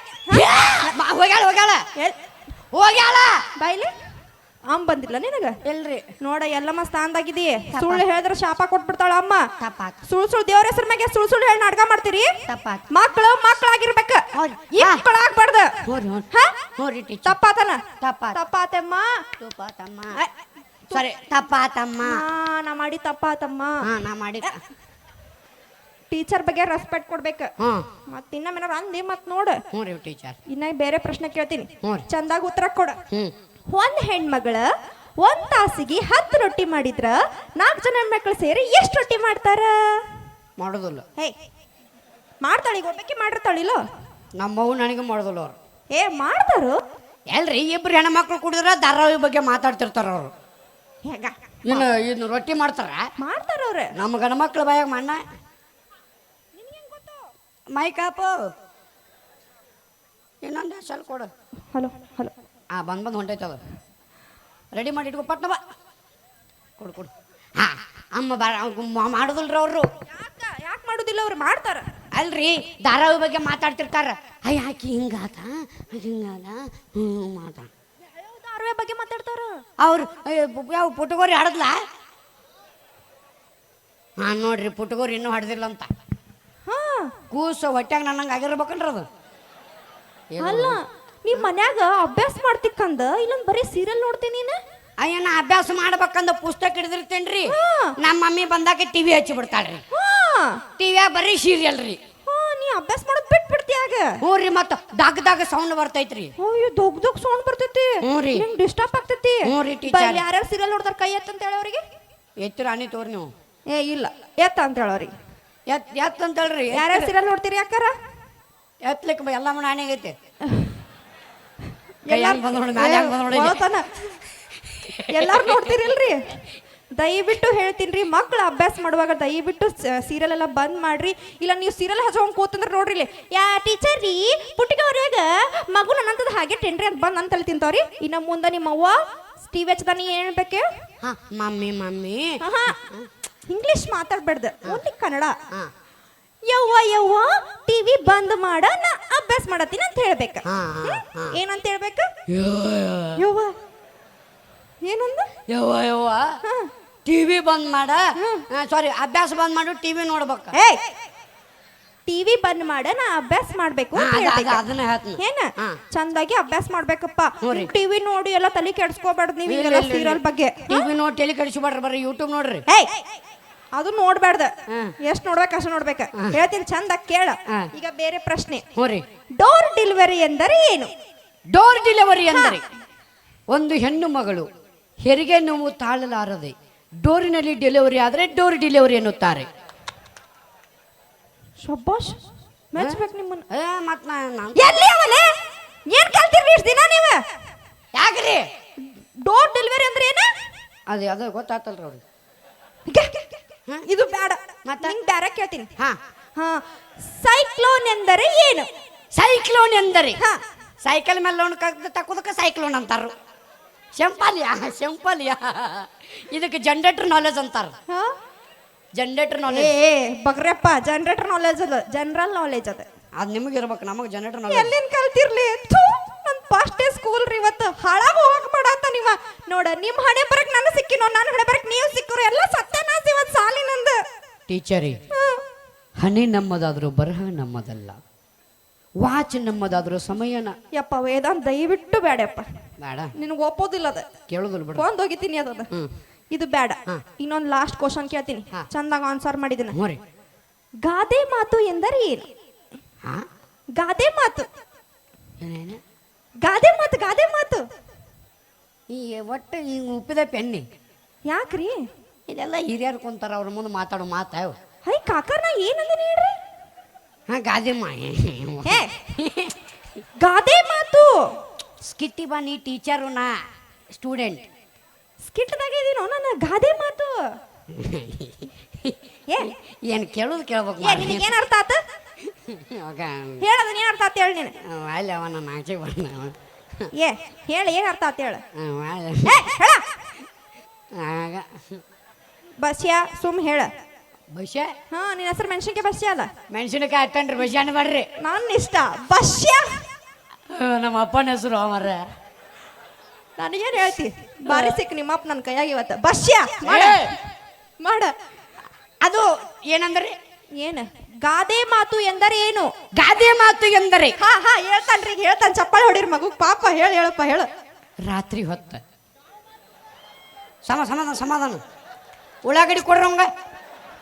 ಹೋಗ್ಯಾಳ ಹೋಗ್ಯಾಳ. ಹೋಗ್ಯಾಳ. ಬಾ ಇಲ್ಲಿ. ಅಮ್ಮ ಬಂದಿಲ್ಲ ನಿನಗ? ಎಲ್ರಿ. ನೋಡ ಎಲ್ಲಮ್ಮ ಸ್ಥಾನದಾಗಿದಿ ಸುಳ್ಳು ಹೇಳಿದ್ರೆ ಶಾಪ ಕೊಟ್ಬಿಡ್ತಾಳ ಅಮ್ಮ. ತಪ್ಪಾತ್ ಸುಳ್ಳು ಸುಳ್ಳು ದೇವ್ರ ಹೆಸರ ಮ್ಯಾಗೆ ಸುಳ್ಳು ಸುಳ್ಳು ಹೇಳಿ ನಾಟಕ ಮಾಡ್ತೀರಿ? ತಪ್ಪಾತ್ ಮಕ್ಕಳು ಮಕ್ಕಳಾಗಿರ್ಬೇಕ ಹೌದ್. ಮಕ್ಕಳಾಗ್ಬಾರ್ದು ಟೀಚರ್. ತಪ್ಪಾತನ? ತಪ್ಪಾತ್. ತಪ್ಪಾತಮ್ಮ? ತಪ್ಪಾತಮ್ಮ. ಐ, ಸರಿ ತಪ್ಪಾತಮ್ಮ. ಹಾ ನಾ ಮಾಡಿ ತಪ್ಪಾತಮ್ಮ. ಹಾ ನಾ ಮಾಡಿ. ಟೀಚರ್ ಬಗ್ಗೆ ರೆಸ್ಪೆಕ್ಟ್ ಕೊಡ್ಬೇಕು. ಮತ್ತೆ ಇನ್ನ ಇನ್ನೊಮ್ಮೆ ಅಂದಿ ಮತ್ ನೋಡು. ಹ್ಞೂ ರೀ ಟೀಚರ್. ಇನ್ನ ಬೇರೆ ಪ್ರಶ್ನೆ ಕೇಳ್ತೀನಿ. ಹ್ಞೂ ರೀ. ಚಂದಾಗ ಉತ್ತರ ಕೊಡು. ಹ್ಞೂ. ಒಂದ್ ಹೆಣ್ಮಗಳ ಒಂದ್ ತಾಸಿಗೆ ಹತ್ತು ರೊಟ್ಟಿ ಮಾಡಿದ್ರ ನಾಲ್ಕು ಜನ ಹೆಣ್ಮಕ್ಳು ಸೇರಿ ಎಷ್ಟು ರೊಟ್ಟಿ ಮಾಡ್ತಾರ? ಮಾಡೋದಿಲ್ಲ. ಹೇ ಮಾಡ್ತಾಳೆ ಈಗ ಒಬ್ಬಕ್ಕೆ ಮಾಡಿರ್ತಾಳಿಲ್ಲೋ ನಮ್ಮವು ನನಗೆ ಮಾಡೋದಿಲ್ಲ ಅವ್ರು. ಏ ಮಾಡ್ತಾರು? ಎಲ್ರಿ ಇಬ್ರು ಹೆಣ್ಮಕ್ಳು ಕುಡಿದ್ರ ಧಾರಾವಾಹಿ ಬಗ್ಗೆ ಮಾತಾಡ್ತಿರ್ತಾರ ಅವರು. ಹೇಗ? ಇನ್ನು ಇನ್ನು ರೊಟ್ಟಿ ಮಾಡ್ತಾರ? ಮಾಡ್ತಾರ ಅವ್ರೆ. ನಮ್ಮ ಗಂಡ್ಮಕ್ಳು ಬಾಯಾಗ ಮಣ್ಣ. ಮೈ ಕಾಪು. ಇನ್ನೊಂದು ಸ್ವಲ್ಪ ಕೊಡು. Hello hello. ಆ ಬಂದ್ ಬಂದು ಹೊಂಟೈತೆ ಅದು. ರೆಡಿ ಮಾಡಿ ಇಟ್ಕೊ ಪಟ್ನ ಬಾ. ಕೊಡು ಕೊಡು. ಹಾ ಅಮ್ಮ ಬಾ ಮಾಡೋದಿಲ್ರಿ ಅವರು. ಯಾಕ ಯಾಕೆ ಮಾಡುದಿಲ್ಲ ಅವ್ರು ಮಾಡ್ತಾರ. ಅಲ್ರಿ ಧಾರಾವಾಹಿ ಬಗ್ಗೆ ಮಾತಾಡ್ತಿರ್ತಾರ. ಅಯ್ಯ ಆಕಿ ಹಿಂಗಾತ ಹಿಂಗಾದ ಹ್ಞೂ ಮಾತ. ಧಾರಾವಾಹಿ ಬಗ್ಗೆ ಮಾತಾಡ್ತಾರ? ಅವ್ರು ಯಾವ ಪುಟಗೋರಿ ಹಾಡದ್ಲ? ಹಾಂ ನೋಡ್ರಿ ಪುಟಗೋರಿ ಇನ್ನೂ ಹಾಡ್ದಿಲ್ಲ ಅಂತ ಹಾ. ಕೂಸು ಹೊಟ್ಟೆಗೆ ನನ್ನಂಗೆ ಆಗಿರ್ಬೇಕನ್ರಿ ಅದು? ಅಲ್ಲ ನಿಮ್ ಮನ್ಯಾಗ ಅಭ್ಯಾಸ ಮಾಡ್ತಿಕ್ಕಂದ? ಇಲ್ಲೊಂದ್ ಬರೀ ಸೀರಿಯಲ್ ನೋಡ್ತೀನಿ ನೀನು? ಅಯ್ಯ ನಾ ಅಭ್ಯಾಸ ಮಾಡ್ಬೇಕಂದ ಪುಸ್ತಕ ಹಿಡಿದಿರ್ತೇನ್ರಿ. ನಮ್ಮ ಮಮ್ಮಿ ಬಂದಾಗ ಟಿವಿ ಹಚ್ಚಿ ಬಿಡ್ತಾಳ್ರಿ. ಟಿವಿಯಾಗ ಬರೀ ಸೀರಿಯಲ್ ರೀ. ಹಾ ನೀ ಅಭ್ಯಾಸ ಮಾಡೋದ್ ಬಿಟ್ ಬಿಡ್ತೀಯಾಗ ಹ್ಞೂ ರೀ ಮತ್ತೆ ದಾಗ ದಾಗ ಸೌಂಡ್ ಬರ್ತೈತ್ರಿ. ಅಯ್ಯೋ ದೊಗ್ ದೊಗ್ ಸೌಂಡ್ ಬರ್ತೈತಿ. ಹ್ಞೂ ರೀ. ನಿಂಗ್ ಡಿಸ್ಟರ್ಬ್ ಆಗ್ತೈತಿ. ಹ್ಞೂ ರೀ, ಟೀಚರ್ ಯಾರ್ಯಾರು ಸೀರಿಯಲ್ ನೋಡ್ತಾರ ಕೈ ಎತ್ತ ಅಂತ ಹೇಳಿ ಅವ್ರಿಗೆ? ಎತ್ತಿರ ಅನಿ ತೋರಿ ನೀವು? ಏ ಇಲ್ಲ. ಎತ್ತ ಅಂತ ಹೇಳೋರಿಗೆ ಎತ್ ಅಂತ ಹೇಳ್ರಿ ಯಾರ್ಯಾರು ಸೀರಿಯಲ್ ನೋಡ್ತೀರಿ ಯಾಕಾರ? ಎತ್ಲಿಕ್ಕೆ ಎಲ್ಲ ಮನೆ ಆಗೈತೆ ಕೈ ಹೆಂಗ್ ಬಂದ್ ನೋಡಿ, ಮ್ಯಾಲೆ ಹೆಂಗ್ ಬಂದ್ ನೋಡಿ. ಎಲ್ಲಾರು ನೋಡ್ತಿರಲ್ರಿ? ದಯವಿಟ್ಟು ಹೇಳ್ತೀನಿ ರೀ ಮಕ್ಳು ಅಭ್ಯಾಸ ಮಾಡುವಾಗ ದಯವಿಟ್ಟು ಸೀರಿಯಲ್ ಎಲ್ಲ ಬಂದ್ ಮಾಡ್ರಿ. ಇಲ್ಲ ನೀವು ಸೀರಿಯಲ್ ಹಚ್ಕೊಂಡ್ ಕೂತಂದ್ರೆ ನೋಡ್ರಿ ಇಲ್ಲಿ. ಯಾ ಟೀಚರ್ ರೀ ಪುಟ್ಟಿಗವ್ರ್ಯಾಗ ಮಗು ನನ್ನಂತದ ಹಾಗೆ ಟೆನ್ರಿ ಅಂತ ಬಂದ್ ಅಂತ ತಿಂತಾವ್ರಿ. ಇನ್ನ ಮುಂದೆ ನಿಮ್ಮ ಅವ್ವ ಟಿವಿ ಹಚ್ಚದ ನೀ ಏನ್ ಬೇಕೆ ಮಮ್ಮಿ ಮಮ್ಮಿ. ಇಂಗ್ಲಿಷ್ ಮಾತಾಡ್ಬೇಡ್ದು. ಓನ್ಲಿ ಕನ್ನಡ. ಯವ್ವ ಯವ್ವ ಟಿವಿ ಬಂದ್ ಮಾಡ ನಾ ಅಭ್ಯಾಸ ಮಾಡತ್ತೀನಿ ಅಂತ ಹೇಳ್ಬೇಕು. ಏನಂತ ಹೇಳ್ಬೇಕು? ಯವ್ವ. ಏನಂದ? ಯವ್ವ ಯವ್ವ. ಟಿವಿ ಬಂದ್ ಮಾಡ. ಸಾರಿ ಅಭ್ಯಾಸ ಬಂದ್ ಮಾಡು ಟಿವಿ ನೋಡ್ಬೇಕು. ಟಿವಿ ಬಂದ್ ಮಾಡ ನಾ ಅಭ್ಯಾಸ ಮಾಡ್ಬೇಕು. ಅದನ್ನ. ಏನ? ಚಂದಾಗಿ ಅಭ್ಯಾಸ ಮಾಡ್ಬೇಕಪ್ಪ. ಟಿವಿ ನೋಡಿ ಎಲ್ಲ ತಲೆ ಕೆಡ್ಸ್ಕೋಬಾರ್ದು ನೀವು ಸೀರಿಯಲ್ ಬಗ್ಗೆ. ಟಿವಿ ನೋಡಿ ತಲೆ ಕಳಿಸ್ಬಿಡ್ರಿ ಬರ್ರಿ ಯೂಟ್ಯೂಬ್ ನೋಡ್ರಿ. ಅದು ನೋಡ್ಬಾರ್ದ. ಎಷ್ಟ್ ನೋಡ್ಬೇಕು ಅಷ್ಟು ನೋಡ್ಬೇಕ. ಹೇಳ್ತೀನಿ ಚಂದ ಕೇಳ. ಈಗ ಬೇರೆ ಪ್ರಶ್ನೆ. ಡೋರ್ ಡೆಲಿವರಿ ಎಂದರೆ ಏನು? ಡೋರ್ ಡೆಲಿವರಿ ಎಂದರೆ ಒಂದು ಹೆಣ್ಣು ಮಗಳು ಹೆರಿಗೆ ನೋವು ತಾಳಲಾರದೆ ಡೋರಿನಲ್ಲಿ ಡೆಲಿವರಿ ಆದರೆ ಡೋರ್ ಡೆಲಿವರಿ ಎನ್ನುತ್ತಾರೆ. ನಿಮ್ಮನ್ನ. ಏ, ಮತ್ ಎಲ್ಲಿ ಅವಲೆ ಏನ್ ಕಲ್ತಿರ್ರಿ ಇಷ್ಟ್ ದಿನ ನೀವು? ಯಾಕ್ರಿ? ಡೋರ್ ಡೆಲಿವರಿ ಅಂದ್ರೆ ಏನು? ಅದು ಅದು ಗೊತ್ತಾಗ್ತಲ್ರಿ ಅವ್ರಿಗೆ. ಇದು ಬೇಡ. ಮತ್ತೆ? ನಿಂಗ್ ಬೇರೆ ಕೇಳ್ತೀನಿ. ಹಾ. ಹಾ. ಸೈಕ್ಲೋನ್ ಎಂದರೆ ಏನು? ಸೈಕ್ಲೋನ್ ಎಂದರೆ? ಹಾ. ಸೈಕಲ್ ಮೇಲೆ ಲೋನ್ ತಕ್ಕೋದಕ್ಕೆ ಸೈಕ್ಲೋನ್ ಅಂತಾರು. ಶಂಪಾಲಿಯ ಶಂಪಾಲಿಯ ಇದಕ್ಕೆ ಜನರೇಟರ್ ನಾಲೆಜ್ ಅಂತಾರ. ಹಾ? ಜನರೇಟರ್ ನಾಲೆಜ್ ಏ, ಬಗ್ರಪ್ಪ ಜನರೇಟರ್ ನಾಲೆಜ್ ಅದ. ಜನರಲ್ ನಾಲೆಜ್ ಅದ. ಅದು ನಿಮಗೆ ಇರ್ಬೇಕು ನಮಗೆ ಜನರೇಟರ್ ನಾಲೆಜ್ ಎಲ್ಲಿಂದ ಕಲ್ತಿರ್ಲಿ? ಥು, ನನ್ ಫಸ್ಟ್ ಡೇ ಸ್ಕೂಲ್ ರೀ ಇವತ್ತು. ಹಾಳಾಗ ಹೋಗಕ್ ಮಾಡಾತ ನೀವ. ನೋಡ ನಿಮ್ಮ ಹಣೆ ಬರಕ್ ನಾನು ಸಿಕ್ಕಿನೋ ನಾನು ಹಣೆ ಬರಕ್ ನೀವು ಸಿಕ್ಕರು ಎಲ್ಲ ಸತ್ಯನಾಶ ಇವತ್ ಸಾಲಿನಂದ ಟೀಚರಿ ಹನಿ ಹಣೆ ನಮ್ಮದಾದರೂ ಬರಹ ನಮ್ಮದಲ್ಲ. ವಾಚ್ ನಮ್ಮದಾದರೂ ಸಮಯನ ಯಪ್ಪ ವೇದಾಂತ ದಯವಿಟ್ಟು ಬೇಡಪ್ಪ ಬೇಡ. ನಿನಗೆ ಒಪ್ಪೋದಿಲ್ಲ ಅದ. ಕೇಳೋದಿಲ್ಲ ಬಿಡ. ಒಂದ್ ಹೋಗಿತೀನಿ ಅದ ಇದು ಬೇಡ ಇನ್ನೊಂದು ಲಾಸ್ಟ್ ಕ್ವಶನ್ ಕೇಳ್ತೀನಿ. ಚಂದಾಗ ಆನ್ಸರ್ ಮಾಡಿದಿನ. ಹ್ಞೂ ಗಾದೆ ಮಾತು ಎಂದರೆ ಏನು? ಹಾ ಗಾದೆ ಮಾತು. ಗಾದೆ ಮಾತು ಗಾದೆ ಮಾತು. ಈ ಒಟ್ಟು ಹಿಂಗೆ ಉಪ್ಪಿದ ಪೆನ್ನಿ. ಯಾಕ್ರಿ? ಇದೆಲ್ಲ ಹಿರಿಯರು ಕುಂತಾರ ಅವ್ರ ಮುಂದೆ ಮಾತಾಡೋ ಮಾತಾವ ಹೈ ಕಾಕ ನಾ ಹೇಳ್ರಿ? ಹಾ ಗಾದೆ ಮಾ ಹೇ ಗಾದೆ ಮಾತು. ಸ್ಕಿಟ್ಟಿ ಬನ್ನಿ ಟೀಚರು ನಾ ಸ್ಟೂಡೆಂಟ್. ಸ್ಕಿಟ್ದಾಗ ಇದೀನೋ ನನ್ನ ಗಾದೆ ಮಾತು. ಏ ಏನು ಕೇಳೋದು ಕೇಳ್ಬೇಕು ಏ ನಿನಗೆ ಏನ್ ಅರ್ಥ ಆತ? ಹೇಳೋದನ್ನ ಏನು ಅರ್ಥ ಆತ ಹೇಳಿ ನೀನು. ಅಲ್ಲಿ ಅವ ನನ್ನ ಆಚೆ ಬಂದ ಏ ಹೇಳು ಏನು ಅರ್ಥ ಆತ ಹೇಳ. ಹೇಳ. ಆಗ ಬಸ್ಯಾ ಸುಮ್ ಹೇಳ. ಬಸ್ಯಾ? ಹಾ ನಿನ್ನ ಹೆಸರು ಮೆಣಸಿನ್ಕಾಯಿ ಬಸ್ಯ ಅಲ್ಲ? ಮೆಣಸಿನಕಾಯಿ ಹತ್ತನ್ರಿ ಬಸ್ಯಾನ ಬರ್ರಿ. ನನ್ನ ಇಷ್ಟ. ಬಸ್ಯ? ನಮ್ಮ ಅಪ್ಪನ ಹೆಸರು ಮರ ನನಗೇನು ಹೇಳ್ತಿ? ಬಾರಿ ಸಿಕ್ ನಿಮ್ಮಪ್ಪ ನನ್ನ ಕೈಯಾಗ ಇವತ್ತ. ಬಸ್ಯ? ಮಾಡ! ಮಾಡ. ಅದು ಏನಂದ್ರೆ? ಏನ? ಗಾದೆ ಮಾತು ಎಂದರೆ ಏನು? ಗಾದೆ ಮಾತು ಎಂದರೆ? ಹಾ ಹಾ ಹೇಳ್ತಾನ್ರಿ ಹೇಳ್ತಾನೆ ಹೇಳ್ತಾನ. ಚಪ್ಪಾಳೆ ಹೊಡಿರ್ ಮಗು. ಪಾಪ ಹೇಳ ಹೇಳಪ್ಪ ಹೇಳು. ರಾತ್ರಿ ಹೊತ್ತ. ಸಮ ಸಮಾಧಾನ ಸಮಾಧಾನ. ಉಳ್ಳಾಗಡ್ಡಿ ಕೊಡ್ರಂಗ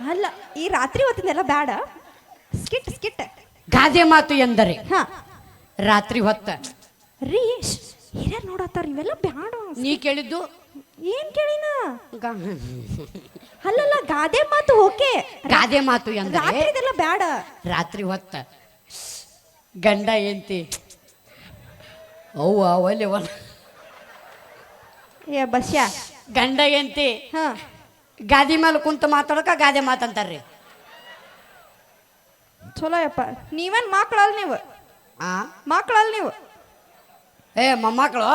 ಅಲ್ಲ ಈ ರಾತ್ರಿ ಹೊತ್ತಿನೆಲ್ಲ ಬೇಡ. Skit skit. ಗಾದೆ ಮಾತು ಎಂದರೆ? ಹಾ. ರಾತ್ರಿ ಹೊತ್ತ. ರೀ ಹಿರಿಯರ್ ನೋಡತ್ತಾರ ಇವೆಲ್ಲ ಬ್ಯಾಡ. ನೀ ಕೇಳಿದ್ದು? ಏನ್ ಕೇಳಿನ? ಗ- ಅಲ್ಲಲ್ಲ ಗಾದೆ ಮಾತು ಓಕೆ. ಗಾದೆ ಮಾತು ಎಂದರೆ? ರಾತ್ರಿದೆಲ್ಲ ಬ್ಯಾಡ ರಾತ್ರಿ ಹೊತ್ತ. ಗಂಡ ಎಂತಿ ಅವ್ವ ಒಲೆ ಒಲ. ಏ ಬಸ್ಯಾ. ಗಂಡ ಎಂತಿ ಹಾ. ಗಾದಿ ಮೇಲೆ ಕುಂತ ಮಾತಾಡಕ ಗಾದೆ ಮಾತಂತಾರ್ರಿ. ಚಲೋ ಯಪ್ಪ. ನೀವೇನ್ ಮಕ್ಕಳಲ್ಲ ನೀವು? ಆ? ಮಕ್ಕಳಲ್ಲ ನೀವು? ಏ ಮೊಮ್ಮಕ್ಕಳು?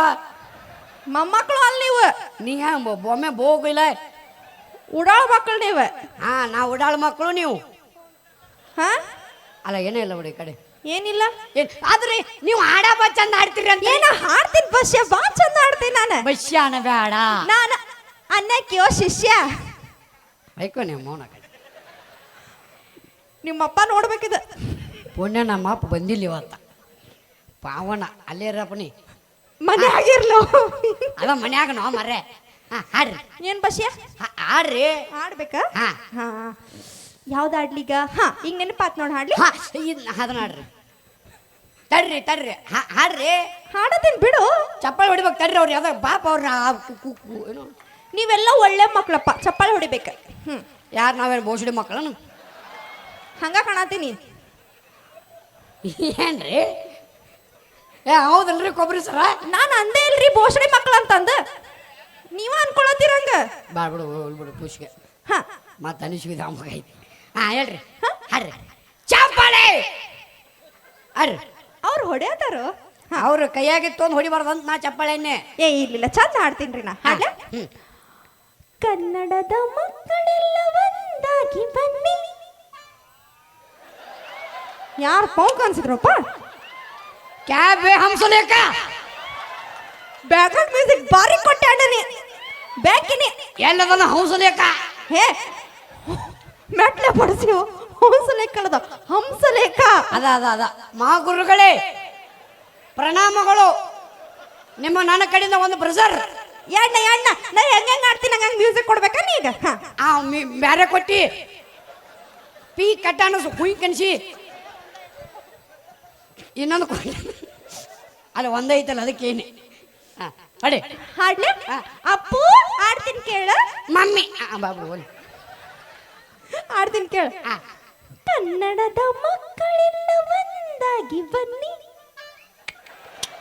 ಮೊಮ್ಮಕ್ಕಳು ಅಲ್ಲ ನೀವು? ನೀ ಒಮ್ಮೆ ಬೋಗಿಲ್ಲ ಉಡಾಳ ಮಕ್ಕಳು ನೀವು? ಹಾ ನಾ ಉಡಾಳ ಮಕ್ಕಳು ನೀವು. ಹಾ? ಅಲ್ಲ ಏನೇ ಇಲ್ಲ ಬಿಡಿ ಈ ಕಡೆ. ಏನಿಲ್ಲ? ಏನ್ ಆದ್ರೆ ನೀವು ಹಾಡ ಬಾ ಚಂದ ಹಾಡ್ತೀರಿ ಅಂತ. ಏನ ಹಾಡ್ತೀನಿ ಬಸ್ಯ? ಬಾ ಚಂದ ಆಡ್ತೀನಿ ನಾನು. ಬಸ್ಯಾನ ಬೇಡ ನಾನು ಅನ್ನಕ್ಕೆ ಶಿಷ್ಯ. ಆಯ್ಕೋ ನೀವು ಮೌನ ಕಡೆ ನಿಮ್ಮಪ್ಪ ನೋಡ್ಬೇಕಿದ. ಪುಣ್ಯ ನಮ್ಮ ಅಪ್ಪ ಬಂದಿಲ್ಲ ಇವತ್ತ. ಪಾವನ ಅಲ್ಲೇ ಇರಪ್ಪನಿ ಮನೆ ಆಗಿರ್ಲ. ಅದ ಮನ್ಯಾಗ ನಾವು ಮರ್ರೆ. ಹಾ ಹಾಡ್ರಿ. ಏನ್ ಬಸ್ಯ? ಹಾ, ಹಾಡ್ರಿ. ಹಾಡ್ಬೇಕಾ? ಹಾ. ಹಾ ಯಾವ್ದು ಹಾಡ್ಲಿಗ? ಹಾ ಈಗ ನೆನಪಾತ್ ನೋಡಿ ಹಾಡ್ಲಿ. ಹಾ ಇದನ್ನ ಅದನ್ನ ಹಾಡ್ರಿ ತಡ್ರಿ ತಡ್ರಿ. ಹಾ ಹಾಡ್ರಿ. ಹಾಡತೀನಿ ಬಿಡು. ಚಪ್ಪಲಿ ಹೊಡಿಬೇಕು ತಡ್ರಿ ಅವ್ರು ಯಾವ್ದಾಗ ಬಾಪ ಅವ್ರ ಏನು. ನೀವೆಲ್ಲ ಒಳ್ಳೆ ಮಕ್ಕಳಪ್ಪ ಚಪ್ಪಾಳೆ ಹೊಡಿಬೇಕು. ಹ್ಞೂ ಯಾರು ನಾವೇನು ಬೋಸಡಿ ಮಕ್ಕಳನು? ಹಂಗ ಕಾಣತೀನಿ ಏನ್ರಿ? ಏ ಹೌದಲ್ರಿ ಕೊಬ್ಬರಿ ಸರ? ನಾನು ಅಂದೇ ಇಲ್ರಿ ಬೋಸಡಿ ಮಕ್ಳು ಅಂತಂದು. ನೀವ ಅನ್ಕೊಳತ್ತೀರಂಗ ಬಾ ಬಿಡು ಹೋಗ್ಲಿ ಬಿಡು ಖುಷಿಗೆ ಹಾ. ಮತ್ತೆ ಅನಿಸ್ಬಿದ ಮಗ ಐತಿ. ಹಾ ಹೇಳ್ರಿ. ಹರ್ರಿ ಚಪ್ಪಾಳೆ! ಅರ್ರಿ. ಅವ್ರು ಹೊಡೆಯತಾರು? ಅವ್ರ ಕೈಯಾಗಿತ್ತು ಒಂದು ಅಂತ ನಾ ಚಪ್ಪಾಳೆನ್ನೇ. ಏ ಇರ್ಲಿಲ್ಲ. ಚಂದ ಹಾಡ್ತೀನ್ರಿ ನಾ. ಹಾಗೆ ಹ್ಮ್. ಕನ್ನಡದ ಮಕ್ಕಳೆಲ್ಲ ಒಂದಾಗಿ ಬನ್ನಿ. ಯಾರು ಪೌಂಕ್ ಅನ್ಸಿದ್ರಪ್ಪ ಕ್ಯಾಬ್ ಹಂಸಲೇಕ. ಬ್ಯಾಕ್ಗ್ರೌಂಡ್ ಮ್ಯೂಸಿಕ್ ಬಾರಿ ಕೊಟ್ಟೆ ಅಣ್ಣನಿ ಬ್ಯಾಕಿನಿ. ಎಲ್ಲದನ್ನ ಹಂಸಲೇಕ. ಹೇ ಮೆಟ್ಲೆ ಪಡಿಸಿವು ಹಂಸಲೇಖ ಕಳೆದ. ಹಂಸಲೇಖ ಅದ ಅದ ಅದ. ಮಹಾಗುರುಗಳೇ ಪ್ರಣಾಮಗಳು. ನಿಮ್ಮ ನನ್ನ ಕಡೆಯಿಂದ ಒಂದು ಬ್ರಜರ್ ಎಣ್ಣ ಎಣ್ಣ ನಾ ಹೆಂಗೆ ಆಡ್ತೀನಿ ನಂಗೆ ಮ್ಯೂಸಿಕ್ ಕೊಡ್ಬೇಕಾ ನೀ ಈಗ. ಆ ಮಿ- ಬ್ಯಾರೆ ಕೊಟ್ಟಿ. ಪೀ ಕಟ್ಟ ಹುಯ್ ಕನ್ಸಿ ಇನ್ನೊಂದು ಅಲ್ಲಿ ಒಂದೈತಲ್ಲ ಅದಕ್ಕೇನೆ. ಹಾಂ ಅಡಿ ಹಾಡ್ಲೆ? ಹಾ. ಅಪ್ಪು ಆಡ್ತೀನಿ ಕೇಳು. ಮಮ್ಮಿ. ಆ, ಬಾಬು ಆಡ್ತೀನಿ ಕೇಳು. ಹಾಂ. ಕನ್ನಡದ ಮಕ್ಕಳೆಲ್ಲ ಒಂದಾಗಿ ಬನ್ನಿ.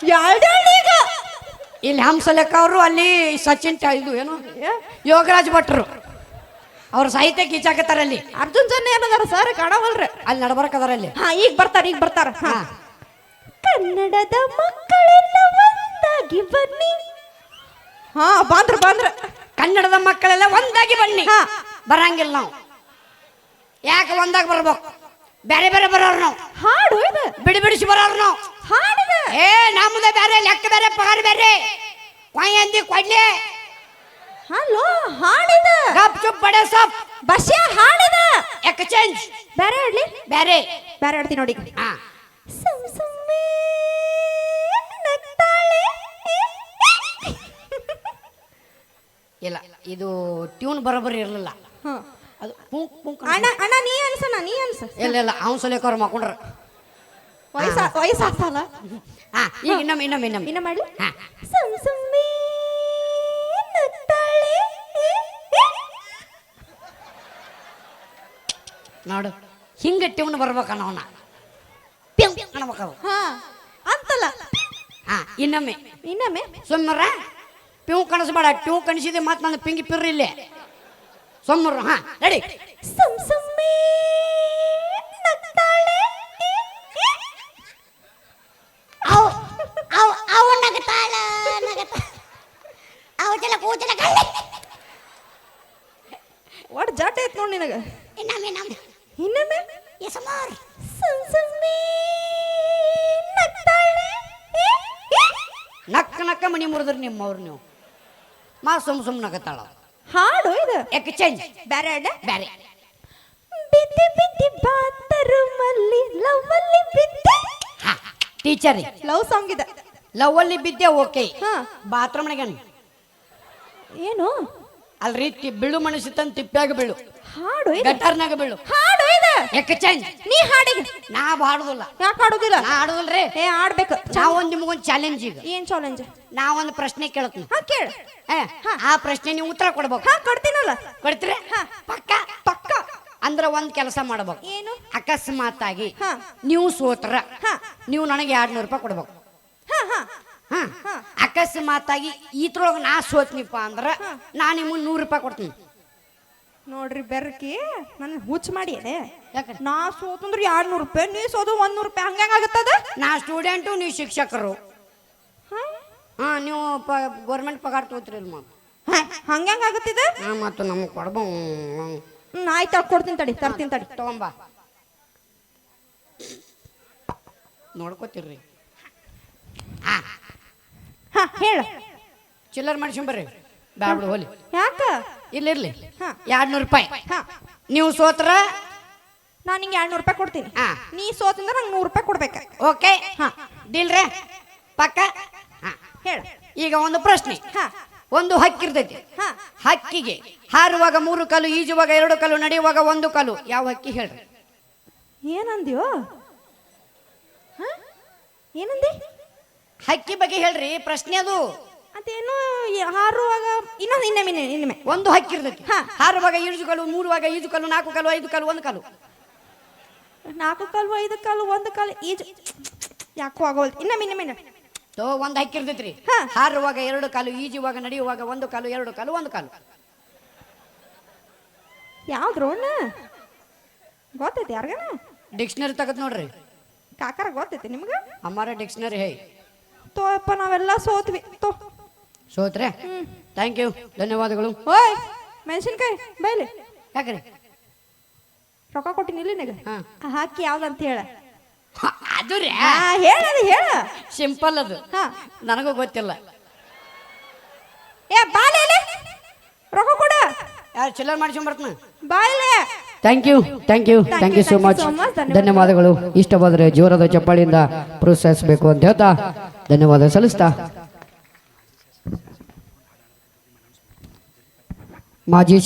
ಯಾಳ್ಯಾಳೀಗ ಇಲ್ಲಿ ಹಂಸಲೇಖ ಅವರು ಅಲ್ಲಿ ಸಚಿನ್ ಇದು ಏನು? ಯೋಗರಾಜ್ ಭಟ್ರು. ಅವ್ರ ಸಾಹಿತ್ಯ ಕೀಚಾಕತ್ತಾರ ಅಲ್ಲಿ. ಅರ್ಜುನ್ ಜನ ಏನದಾರ ಸರ್? ಕಾಣವಲ್ರಿ. ಅಲ್ಲಿ ನಡಬರ್ಕದಾರ ಅಲ್ಲಿ. ಹಾ ಈಗ ಬರ್ತಾರ ಈಗ ಬರ್ತಾರ. ಹಾ. ಹಾ. ಕನ್ನಡದ ಮಕ್ಕಳೆಲ್ಲ ಒಂದಾಗಿ ಬನ್ನಿ. ಹಾ ಬಾಂದ್ರ ಬಾಂದ್ರ. ಕನ್ನಡದ ಮಕ್ಕಳೆಲ್ಲ ಒಂದಾಗಿ ಬನ್ನಿ. ಹಾ. ಬರಂಗಿಲ್ಲ ನಾವು. ಯಾಕೆ ಒಂದಾಗಿ ಬರ್ಬೇಕು? ಬೇರೆ ಬೇರೆ ಬರೋರು ನಾವು. ಹಾಡು ಇದು. ಬಿಡಿ ಬಿಡಿಸಿ ಬರೋರು ನಾವು. ಹಾಡಿದ ಏ ನಮ್ಮದೇ ಬೇರೆ ಲೆಕ್ಕ ಬೇರೆ ಪಗಾರ ಬೇರೆ. ಕೊಯ್ ಅಂದಿ ಕೊಡ್ಲಿ. ಹಲೋ ಹಾಡಿದ. ಗಪ್ ಚುಪ್ ಬಡ ಸಪ್. ಬಸ್ಯ ಹಾಡಿದ. ಎಕ್ಸ್ಚೇಂಜ್ ಬೇರೆ ಹಾಡ್ಲಿ? ಬೇರೆ. ಬೇರೆ ಹಾಡ್ತೀನಿ ನೋಡಿ. ಹಾ. ಸುಮ್ ಸುಮ್ಮೆ ನಗ್ತಾಳೆ. ಇಲ್ಲ ಇದು ಟ್ಯೂನ್ ಬರೋಬ್ಬರಿ ಇರಲಿಲ್ಲ. ಹಾ. ಅದು ಪುಂಕ್ ಪುಂಕ್ ಅಣ್ಣ ಅಣ್ಣ ನೀ ಅನ್ಸಣ್ಣ ನೀ ಅನ್ಸ. ಇಲ್ಲ ಇಲ್ಲ ಅವ್ನು ಸಲೇಕ ಅವ್ರು ಮಾಡ್ಕೊಂಡ್ರ ವಯಸ್ಸ ವಯಸ್ಸಾಗ್ತಲ್ಲ? ಹಾ ಈಗ ಇನ್ನೊಮ್ಮೆ ಇನ್ನೊಮ್ಮೆ ಇನ್ನೊಮ್ಮೆ. ಇನ್ನ ಮಾಡಿ. ಹಾ. ಸುಮ್ ಸುಮ್ಮನೆ ನಗ್ತಾಳೆ ನೋಡು ಹಿಂಗೆ ಟ್ಯೂನ್ ಬರ್ಬೇಕಣ್ಣ ಅವನ. ಪ್ಯಂ. ಅನ್ಬೇಕು ಹಾ ಅಂತಲ್ಲ. ಹಾ ಇನ್ನೊಮ್ಮೆ. ಇನ್ನೊಮ್ಮೆ. ಸುಮ್ಮರ. ಪ್ಯೂ ಕಣಿಸ್ಬೇಡ ಟ್ಯೂ ಕಣಿಸಿದೆ ಮತ್ತೆ ನನ್ನ ಪಿಂಗಿ ಪಿರ್ರಿ ಇಲ್ಲೇ. ಸುಮ್ಮರು ಹಾ ರೆಡಿ ಸುಮ್ ಸುಮ್ಮಿ ನಗ್ತಾಳೆ. ಅವ್ ಅವ್ ಅವ್ ನಗತಾಳ ನಗತ ಅವ್ ಜನ ಕೂಚನ ಕಳ್ಳೆ ಒಟ್ ಜಟ್ ಐತ್ ನೋಡಿ ನಿನಗ. ಇನ್ನೊಮ್ಮೆ ಇನ್ನೊಮ್ಮೆ. ಇನ್ನೊಮ್ಮೆ? ಎಸಮಾರ್ ಸುಮ್ ಸುಮ್ಮಿ ನಗ್ತಾಳೆ. ನಕ್ಕ ನಕ್ಕ ಮಣಿ ಮುರಿದ್ರಿ ನಿಮ್ಮವ್ರು ನೀವು. ಮಾ ಸುಮ್ ಸುಮ್ ನಗತ್ತಾಳ ಹಾಡು ಇದು? ಎಕ್ಸ್ಚೇಂಜ್ ಚೇಂಜ್ ಬೇರೆ ಹಾಡ ಬೇರೆ. ಬಿದ್ದಿ ಬಿದ್ದಿ ಲವ್ ಅಲ್ಲಿ ಬಿದ್ದೆ. ಟೀಚರ್ ಲವ್ ಸಾಂಗ್ ಇದೆ. ಲವ್ ಅಲ್ಲಿ ಬಿದ್ದೆ ಓಕೆ ಹಾ. ಬಾತ್ರೂಮ್ ಏನು ಏನು? ಅಲ್ರಿ ಬಿಳು ಬೀಳು ಮನಸ್ಸಿತ್ತಂತ ತಿಪ್ಪ್ಯಾಗ ಬೀಳು. ಹಾಡು ಇದು. ಬೀಳು. ಹಾಡು ಇದು. ಚೇಂಜ್ ನೀ ಹಾಡಿಗೆ. ನಾ ಹಾಡುದಿಲ್ಲ. ಯಾಕೆ ಹಾಡುದಿಲ್ಲ? ನಾ ಹಾಡುದಿಲ್ರಿ. ಏ ಆಡ್ಬೇಕು ನಾವೊಂದ್ ನಿಮಗೊಂದು ಚಾಲೆಂಜ್ ಈಗ. ಏನ್ ಚಾಲೆಂಜ್ ನಾವೊಂದು ಪ್ರಶ್ನೆ ಕೇಳ್ತೀನಿ. ಹಾ ಕೇಳ. ಏ, ಆ ಪ್ರಶ್ನೆ ನೀವು ಉತ್ತರ ಕೊಡ್ಬೇಕು. ಹಾ ಕೊಡ್ತೀನಲ್ಲ. ಕೊಡ್ತೀರಿ. ಪಕ್ಕ. ಪಕ್ಕ. ಅಂದ್ರ ಒಂದ್ ಕೆಲಸ ಮಾಡ್ಬೇಕು. ಏನು? ಅಕಸ್ಮಾತ್ ಆಗಿ ಹಾ. ನೀವು ಸೋತ್ರ ಹಾ. ನೀವು ನನಗೆ ಎರಡ್ ನೂರು ರೂಪಾಯಿ ಕೊಡ್ಬೇಕು. ಹಾ ಹಾ. ಹಾ. ಅಕಸ್ಮಾತ್ ಆಗಿ ಈತರೊಳಗ ನಾ ಸೋತ್ನಿಪ್ಪ ಅಂದ್ರ ನಾ ನಿಮ್ಗೆ ನೂರು ರೂಪಾಯಿ ಕೊಡ್ತೀನಿ. ನೋಡ್ರಿ ಬೆರಕಿ ನನ್ ಹುಚ್ಚ ಮಾಡಿ ಅದೇ. ನಾ ಸೋತಂದ್ರ ಎರಡ್ ನೂರು ರೂಪಾಯಿ ನೀ ಸೋದು ಒಂದ್ ನೂರು ರೂಪಾಯಿ ಹಂಗ ಆಗತ್ತದ ನಾ ಸ್ಟೂಡೆಂಟು ನೀವು ಶಿಕ್ಷಕರು. ಹಾ? ನೀವು ಪ ಗೌರ್ಮೆಂಟ್ ಪಗಾರ ತಗೋತೀರಿ ಮತ್ತೆ ಹಂಗ ಆಗತ್ತಿದ ನಾ ಮತ್ತು ನಮಗೆ ಕೊಡ್ಬ. ಹ್ಮ್ ಆಯ್ತು ಕೊಡ್ತೀನಿ ತಡಿ ತರ್ತೀನಿ ತಡಿ. ತಗೊಂಬ. ನೋಡ್ಕೋತೀರ್ರಿ. ಹಾ ಹೇಳ. ಚಿಲ್ಲರ್ ಮಾಡ್ಸ್ಕೊಂಬರ್ರಿ ಬ್ಯಾಡ್ಬಿಡು ಹೋಲಿ ಯಾಕ? ಇಲ್ಲಿರ್ಲಿ ಹಾ. ಎರಡ್ ನೂರು ರೂಪಾಯಿ. ಹಾ. ನೀವು ಸೋತ್ರ? ನಾನು ನಿಂಗೆ ಎರಡ್ ನೂರು ರೂಪಾಯಿ ಕೊಡ್ತೀನಿ. ಹಾ. ನೀ ಸೋತಂದ್ರೆ ನಂಗೆ ನೂರು ರೂಪಾಯಿ ಕೊಡ್ಬೇಕು. ಓಕೆ. ಹಾ. ಡೀಲ್ ರೇ? ಪಕ್ಕ? ಹಾ. ಹೇಳ. ಈಗ ಒಂದು ಪ್ರಶ್ನೆ. ಹಾ. ಒಂದು ಹಕ್ಕಿರ್ತೈತಿ. ಹಾ. ಹಕ್ಕಿಗೆ ಹಾರುವಾಗ ಮೂರು ಕಲ್ಲು ಈಜುವಾಗ ಎರಡು ಕಲ್ಲು ನಡೆಯುವಾಗ ಒಂದು ಕಲ್ಲು. ಯಾವ ಹಕ್ಕಿ ಹೇಳ್ರಿ? ಏನಂದ್ಯೋ? ಹಾ? ಏನಂದಿ? ಹಕ್ಕಿ ಬಗ್ಗೆ ಹೇಳ್ರಿ ಪ್ರಶ್ನೆ ಅದು. ಅದೇನು ಹಾರುವಾಗ ಇನ್ನೊಂದು ಇನ್ನೊಮ್ಮೆ ಇನ್ನೊಮ್ಮೆ ಇನ್ನೊಮ್ಮೆ. ಒಂದು ಹಕ್ಕಿ ಇರ್ತೈತಿ ಹಾ. ಹಾರುವಾಗ ಈಜು ಕಲ್ಲು ಮೂರುವಾಗ ಈಜು ಕಲ್ಲು ನಾಲ್ಕು ಕಲ್ಲು ಐದು ಕಲ್ಲು ಒಂದು ಕಲ್ಲು. ನಾಲ್ಕು ಕಾಲು ಐದು ಕಾಲು ಒಂದು ಕಾಲು ಈಜು ಯಾಕೋ ಆಗೋಲ್ದು. ಇನ್ನೊಮ್ಮೆ ಇನ್ನೊಮ್ಮೆ ಇನ್ನೊಮ್ಮೆ. ತೋ ಒಂದು ಹಕ್ಕಿ ಇರ್ತೈತ್ರಿ ಹಾ. ಹಾರುವಾಗ ಎರಡು ಕಾಲು ಈಜುವಾಗ ನಡೆಯುವಾಗ ಒಂದು ಕಾಲು ಎರಡು ಕಾಲು ಒಂದು ಕಾಲು ಯಾವ್ದು ರೋಣ ಗೊತ್ತೈತಿ ಯಾರಿಗನ? ಡಿಕ್ಷನರಿ ತಗದ್ ನೋಡ್ರಿ. ಕಾಕಾರ ಗೊತ್ತೈತಿ ನಿಮ್ಗೆ? ಅಮ್ಮಾರ ಡಿಕ್ಷನರಿ ಹೇ. ತೋಯಪ್ಪ ನಾವೆಲ್ಲ ಸೋತ್ವಿ. ತೋ. ಸೋತ್ರೆ? ಥ್ಯಾಂಕ್ ಯು ಧನ್ಯವಾದಗಳು. ಓಯ್! ಮೆಣಸಿನ್ಕಾಯಿ ಬೈಲಿ. ಯಾಕ್ರಿ ರೊಕ್ಕ ಕೊಟ್ಟಿನಿ ಇಲ್ಲಿ ನಿನಗೆ. ಹಾ. ಹಾಕಿ ಯಾವ್ದಂತ ಹೇಳ. ಹ, ಅದು ರೀ. ಹಾ ಹೇಳದು ಹೇಳ. ಸಿಂಪಲ್ ಅದು. ಹಾ. ನನಗೂ ಗೊತ್ತಿಲ್ಲ. ಏ ಬಾಲೆ ರೊಕ್ಕ ಕೊಡ. ಯಾರು ಚಿಲ್ಲರ್ ಮಾಡ್ಸ್ಕೊಂಬರ್ತೀನಿ ಬಾಲಿ thank you thank you thank you so much ಧನ್ಯವಾದಗಳು. ಇಷ್ಟವಾದರೆ ಜೋರದ ಚಪ್ಪಾಳಿಯಿಂದ ಪ್ರೋತ್ಸಾಹಿಸಬೇಕು ಅಂತ ಹೇಳ್ತಾ ಧನ್ಯವಾದ ಸಲ್ಲಿಸ್ತಾ. 马吉小